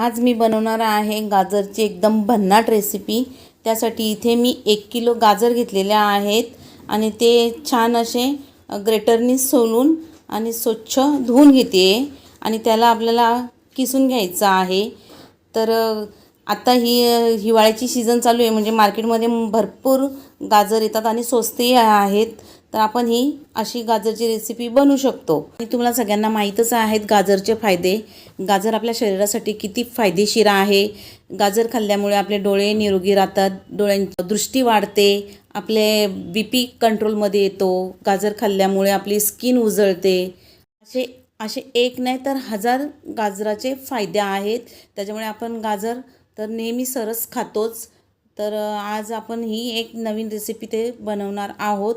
आज मी बनवणार आहे गाजरची एकदम भन्नाट रेसिपी त्यासाठी इथे मी एक किलो गाजर घेतलेल्या आहेत आणि ते छान असे ग्रेटरनी सोलून आणि स्वच्छ धुवून घेते. आणि त्याला आपल्याला किसून घ्यायचं आहे. तर आता ही हिवाळ्याची सीझन चालू आहे. म्हणजे मार्केटमध्ये भरपूर गाजर येतात आणि स्वस्तही आहेत. तर आपण ही अशी गाजरची रेसिपी बनवू शकतो. आणि तुम्हाला सगळ्यांना माहीतच आहेत गाजरचे फायदे. गाजर आपल्या शरीरासाठी किती फायदेशीर आहे. गाजर खाल्ल्यामुळे आपले डोळे निरोगी राहतात. डोळ्यांची दृष्टी वाढते. आपले बी पी कंट्रोलमध्ये येतो. गाजर खाल्ल्यामुळे आपली स्किन उजळते. असे असे एक नाही तर हजार गाजराचे फायदे आहेत. त्याच्यामुळे आपण गाजर तर नेहमी सरस खातोच. तर आज आपण ही एक नवीन रेसिपी ते बनवणार आहोत.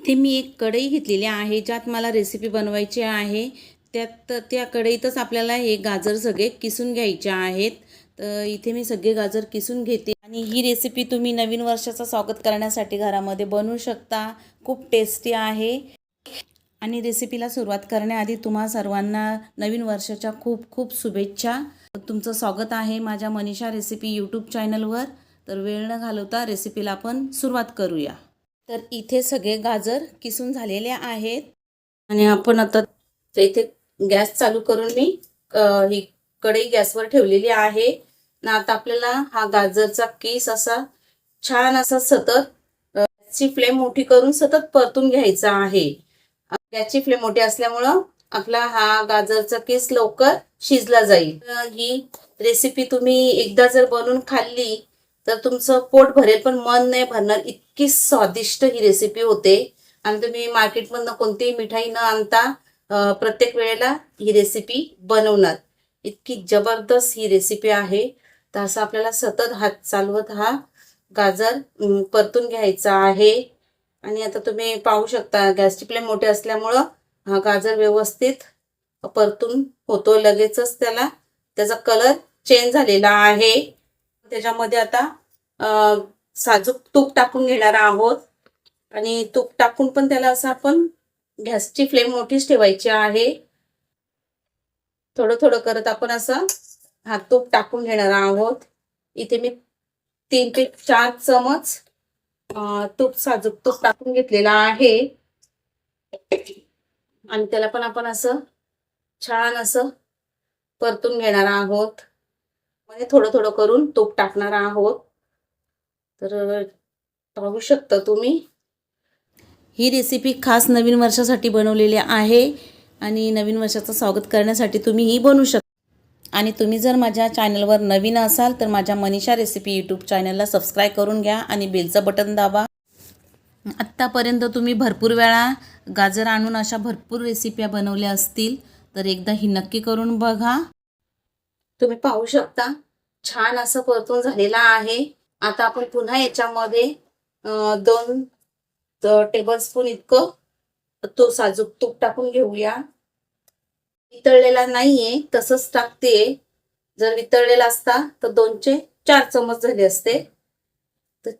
इथे मी एक कढई घेतलेली आहे ज्यात मला रेसिपी बनवायची आहे. त्यात त्या कढईतच आपल्याला हे गाजर सगळे किसून घ्यायचे आहेत. तर इथे मी सगळे गाजर किसून घेते. आणि ही रेसिपी तुम्ही नवीन वर्षाचं स्वागत करण्यासाठी घरामध्ये बनवू शकता. खूप टेस्टी आहे. आणि रेसिपीला सुरुवात करण्याआधी तुम्हा सर्वांना नवीन वर्षाच्या खूप खूप शुभेच्छा. तुमचं स्वागत आहे माझ्या मनीषा रेसिपी यूट्यूब चॅनलवर तर वेळ न घालवता रेसिपीला आपण सुरुवात करूया. तर इथे सगळे गाजर किसून झालेले आहेत. आणि आपण आता तर इथे गॅस चालू करून मी ही कढई गॅसवर ठेवलेली आहे. ना आता आपल्याला हा गाजरचा केस असा छान असा सतत गॅसची फ्लेम मोठी करून सतत परतून घ्यायचा आहे. गॅसची फ्लेम मोठी असल्यामुळं आपला हा गाजरचा केस लवकर शिजला जाईल. तर ही रेसिपी तुम्ही एकदा जर बनवून खाल्ली तर तुमचं पोट भरेल पण मन नाही भरणार. इतकी स्वादिष्ट ही रेसिपी होते. आणि तुम्ही मार्केटमधनं कोणतीही मिठाई न आणता प्रत्येक वेळेला ही रेसिपी बनवणार. इतकी जबरदस्त ही रेसिपी आहे. तर असं आपल्याला सतत हात चालवत हा गाजर परतून घ्यायचा आहे. आणि आता तुम्ही पाहू शकता गॅसची फ्लेम मोठे असल्यामुळं हा गाजर व्यवस्थित परतून होतो लगेचच त्याला. त्याचा कलर चेंज झालेला आहे. त्याच्यामध्ये आता साजूक तूप टाकून घेणार आहोत. आणि तूप टाकून पण त्याला असं आपण गॅसची फ्लेम मोठीच ठेवायची आहे. थोडं थोडं करत आपण असं हा तूप टाकून घेणार आहोत. इथे मी तीन ते चार चमच तूप साजूक तूप टाकून घेतलेला आहे. आणि त्याला पण आपण असं छान असं परतून घेणार आहोत. मध्ये थोडं थोडं करून तूप टाकणार आहोत. तर पाहू शकता तुम्ही. ही रेसिपी खास नवीन वर्षासाठी बनवलेली आहे आणि नवीन वर्षाचं स्वागत करण्यासाठी तुम्ही ही बनवू शकता आणि तुम्ही जर माझ्या चॅनलवर नवीन असाल तर माझ्या मनीषा रेसिपी यूट्यूब चॅनलला सबस्क्राईब करून घ्या आणि बेलचं बटन दाबा. आत्तापर्यंत तुम्ही भरपूर वेळा गाजर आणून अशा भरपूर रेसिप्या बनवल्या असतील तर एकदा ही नक्की करून बघा. तुम्ही पाहू शकता. छान असं परतून झालेला आहे. आता आपण पुन्हा याच्यामध्ये दोन टेबल स्पून इतकं तो साजूक तूप टाकून घेऊया. वितळलेला नाहीये तसंच टाकते जर वितळलेला असता तर दोनचे चार चमच झाले असते. तर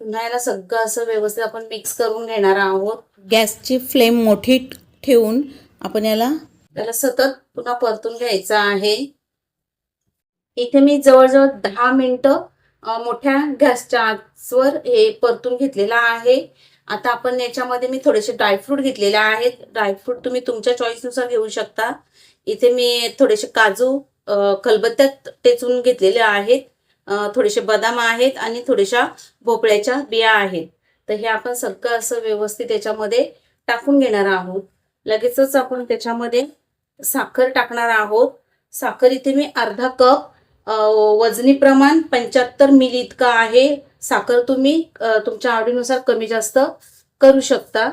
पुन्हा याला सगळं असं व्यवस्थित आपण मिक्स करून घेणार आहोत. गॅसची फ्लेम मोठी ठेवून आपण याला त्याला सतत पुन्हा परतून घ्यायचं आहे. इथे मी जवळजवळ दहा मिनिटं मोठ्या गॅसच्या आचवर हे परतून घेतलेलं आहे. आता आपण याच्यामध्ये मी थोडेसे ड्रायफ्रूट घेतलेले आहेत. ड्रायफ्रूट तुम्ही तुमच्या चॉईसनुसार घेऊ शकता. इथे मी थोडेसे काजू खलबत्त्यात टेचून घेतलेले आहेत. थोडेसे बदाम आहेत आणि थोड्याशा भोपळ्याच्या बिया आहेत. तर हे आपण सगळं असं व्यवस्थित याच्यामध्ये टाकून घेणार आहोत. लगेचच आपण त्याच्यामध्ये साखर टाकणार आहोत. साखर इथे मी अर्धा कप वजनी प्रमाण पंच्याहत्तर मिली इतकं आहे. साखर तुम्ही तुमच्या आवडीनुसार कमी जास्त करू शकता.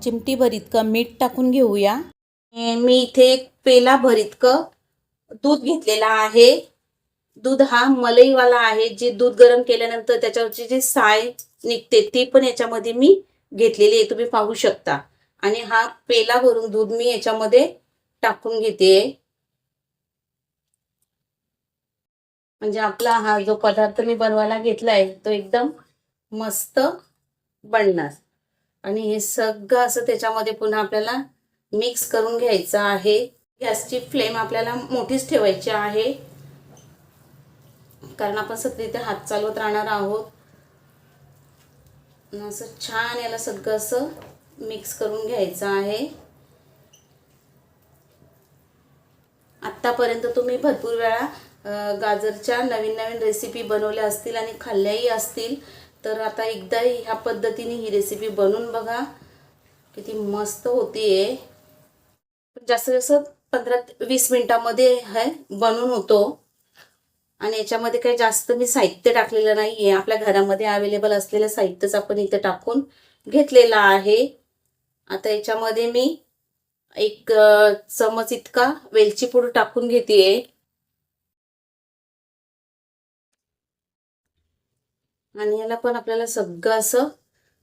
चिमटीभर इतकं मीठ टाकून घेऊया. मी इथे एक पेला भर इतकं दूध घेतलेला आहे. दूध हा मलईवाला आहे जे दूध गरम केल्यानंतर त्याच्यावरची जी साय निघते ती पण याच्यामध्ये मी घेतलेली आहे. तुम्ही पाहू शकता. आणि हा पेला भरून दूध मी याच्यामध्ये टाकून घेते. म्हणजे आपला हा जो पदार्थ मी बनवायला घेतलाय तो एकदम मस्त बनणार. आणि हे सगळं असं त्याच्यामध्ये पुन्हा आपल्याला मिक्स करून घ्यायचं आहे. गॅसची फ्लेम आपल्याला मोठीच ठेवायची आहे. कारण आपण सतत इथे हात चालवत राहणार आहोत. असं छान याला सगळं असं मिक्स करून घ्यायचं आहे. आत्तापर्यंत तुम्ही भरपूर वेळा गाजरच्या नवीन नवीन रेसिपी बनवल्या असतील आणि खाल्ल्याही असतील तर आता एकदा ह्या पद्धतीने ही रेसिपी बनवून बघा. किती मस्त होतीये. जास्त जास्त पंधरा ते वीस मिनिटामध्ये हे बनून होतो. आणि याच्यामध्ये काही जास्त मी साहित्य टाकलेलं नाही आहे आपल्या घरामध्ये अवेलेबल असलेलं साहित्यच आपण इथे टाकून घेतलेलं आहे. आता याच्यामध्ये मी एक चमच इतका वेलची पूड टाकून घेते आणि याला पण आपल्याला सगळं असं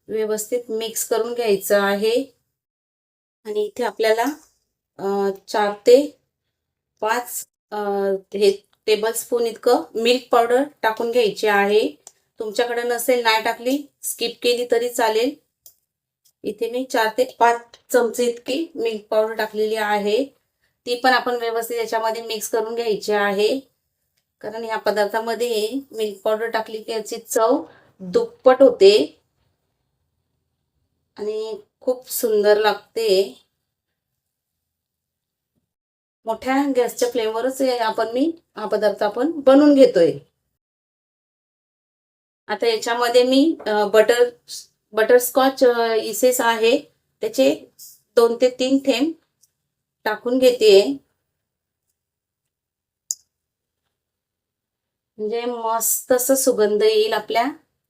व्यवस्थित मिक्स करून घ्यायचं आहे. आणि इथे आपल्याला चार ते पाच हे टेबल स्पून इतकं मिल्क पावडर टाकून घ्यायची आहे. तुमच्याकडे नसेल नाही टाकली स्किप केली तरी चालेल. इथे मी चार ते पाच चमचे इतकी मिल्क पावडर टाकलेली आहे. ती पण आपण व्यवस्थित याच्यामध्ये मिक्स करून घ्यायची आहे. कारण ह्या पदार्थामध्ये मिल्क पावडर टाकली की याची चव दुप्पट होते. आणि खूप सुंदर लागते. मोठ्या गॅसच्या फ्लेमवरच आपण मी हा पदार्थ आपण बनवून घेतोय. आता याच्यामध्ये मी बटर बटरस्कॉच इसेस आहे. त्याचे दोन ते तीन थेंब टाकून घेते म्हणजे मस्त असं सुगंध येईल आपल्या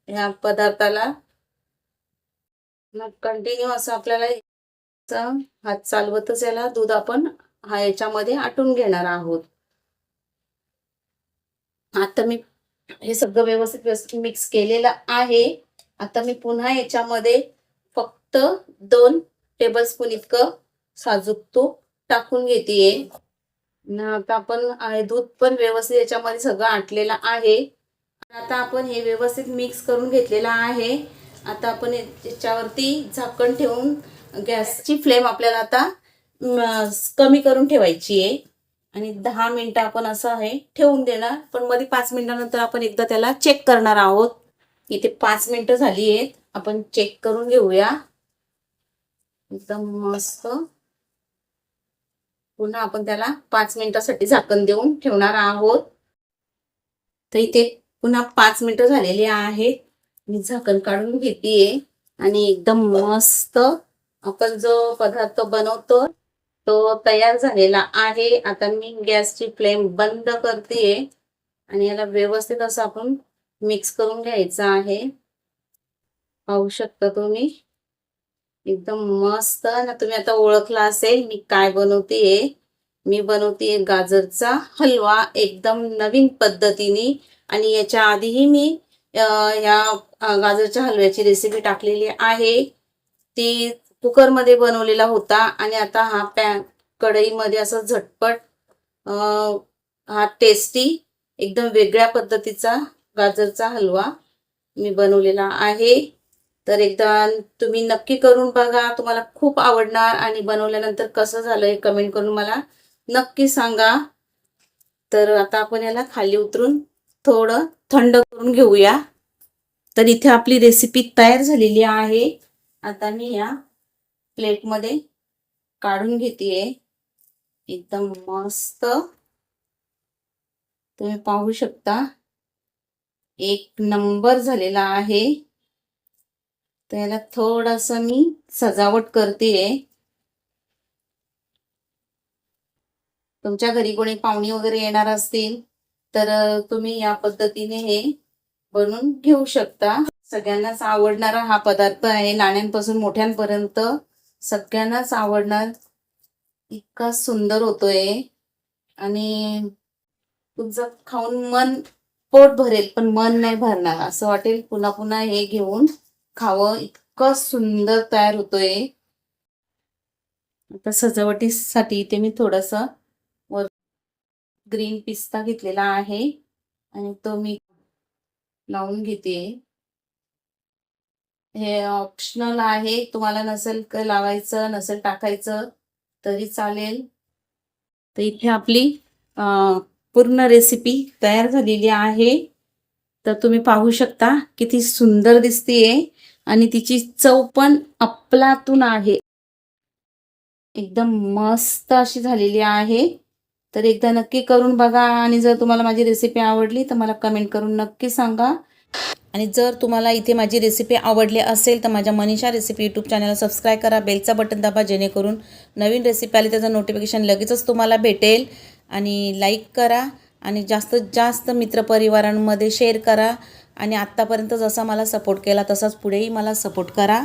ह्या पदार्थाला. मग कंटिन्यू असं आपल्याला हात चालवतच याला दूध आपण हा याच्यामध्ये आटून घेणार आहोत. आता मी हे सगळं व्यवस्थित व्यवस्थित मिक्स केलेलं आहे. आता मी पुन्हा याच्यामध्ये फक्त दोन टेबलस्पून इतकं साजूक तूप टाकून घेतेय. आता आपण आहे, दूध पण व्यवस्थित याच्यामध्ये सगळं आटलेलं आहे. आता आपण हे व्यवस्थित मिक्स करून घेतलेलं आहे. आता आपण याच्यावरती झाकण ठेवून गॅसची फ्लेम आपल्याला आता कमी करून ठेवायची आहे. आणि दहा मिनटं आपण असं आहे ठेवून देणार. पण मध्ये पाच मिनटानंतर आपण एकदा त्याला चेक करणार आहोत. इथे पाच मिनटं झाली आहेत. आपण चेक करून घेऊया. एकदम मस्त. पुन्हा आपण त्याला पाच मिनिटासाठी झाकण देऊन ठेवणार आहोत. तर इथे पुन्हा पाच मिनिटं झालेली आहेत. मी झाकण काढून घेतेय. आणि एकदम मस्त आपण जो पदार्थ बनवतो तो तयार झालेला आहे. आता मी गॅसची फ्लेम बंद करते आणि याला व्यवस्थित असं आपण मिक्स करून घ्यायचं आहे. पाहू शकता तुम्ही? एकदम मस्त. ना तुम्ही आता ओळखला असेल मी काय बनवतेय? मी बनवतेय गाजरचा हलवा एकदम नवीन पद्धतीने. आणि याच्या आधीही मी या गाजरच्या हलव्याची रेसिपी टाकलेली आहे. ती कुकरमध्ये बनवलेला होता आणि आता हा पॅन कढईमध्ये असं झटपट हा टेस्टी एकदम वेगळ्या पद्धतीचा गाजरचा हलवा मी बनवलेला आहे. तर एकदा तुम्ही नक्की करून बघा तुम्हाला खूप आवडणार आणि बनवल्यानंतर कसं झालं हे कमेंट करून मला नक्की सांगा. तर आता आपण याला खाली उतरून थोडं थंड करून घेऊया. तर इथे आपली रेसिपी तयार झालेली आहे. आता मी या प्लेटमध्ये काढून घेते एकदम मस्त. तुम्ही पाहू शकता. एक नंबर झालेला आहे. तर याला थोडस मी सजावट करते तुमच्या घरी कोणी पाहुणी वगैरे येणार असतील तर तुम्ही या पद्धतीने हे बनवून घेऊ शकता. सगळ्यांनाच आवडणारा हा पदार्थ आहे. नाण्यांपासून मोठ्यांपर्यंत सगळ्यांनाच आवडणार. इतका सुंदर होतोय. आणि तुमचं खाऊन मन पोट भरेल पण मन नाही भरणार. असं वाटेल पुन्हा पुन्हा हे घेऊन खावं इतकं सुंदर तयार होतोय. आता सजावटीसाठी इथे मी थोडस वर ग्रीन पिस्ता घेतलेला आहे आणि तो मी लावून घेते. हे ऑप्शनल आहे तुम्हाला नसेल लावायचं नसेल टाकायचं तरी चालेल. तर इथे आपली पूर्ण रेसिपी तयार झालेली आहे. तर तुम्ही पाहू शकता किती सुंदर दिसतीये. आणि तिची चव पण अप्लातून आहे. एकदम मस्त अशी झालेली आहे. तर एकदा नक्की करून बघा आणि जर तुम्हाला माझी रेसिपी आवडली तर मला कमेंट करून नक्की सांगा. आणि जर तुम्हाला इथे माझी रेसिपी आवडली असेल तर माझ्या मनीषा रेसिपी यूट्यूब चॅनलला सबस्क्राईब करा बेलचा बटन दाबा जेणेकरून नवीन रेसिपी आली त्याचं नोटिफिकेशन लगेचच तुम्हाला भेटेल. आणि लाईक करा आणि जास्तीत जास्त मित्रपरिवारांमध्ये शेअर करा. आणि आत्तापर्यंत जसा मला सपोर्ट केला तसाच पुढेही मला सपोर्ट करा.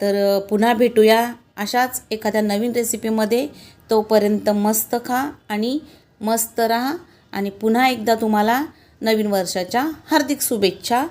तर पुन्हा भेटूया अशाच एखाद्या नवीन रेसिपीमध्ये. तोपर्यंत मस्त खा आणि मस्त राहा. आणि पुन्हा एकदा तुम्हाला नवीन वर्षाच्या हार्दिक शुभेच्छा.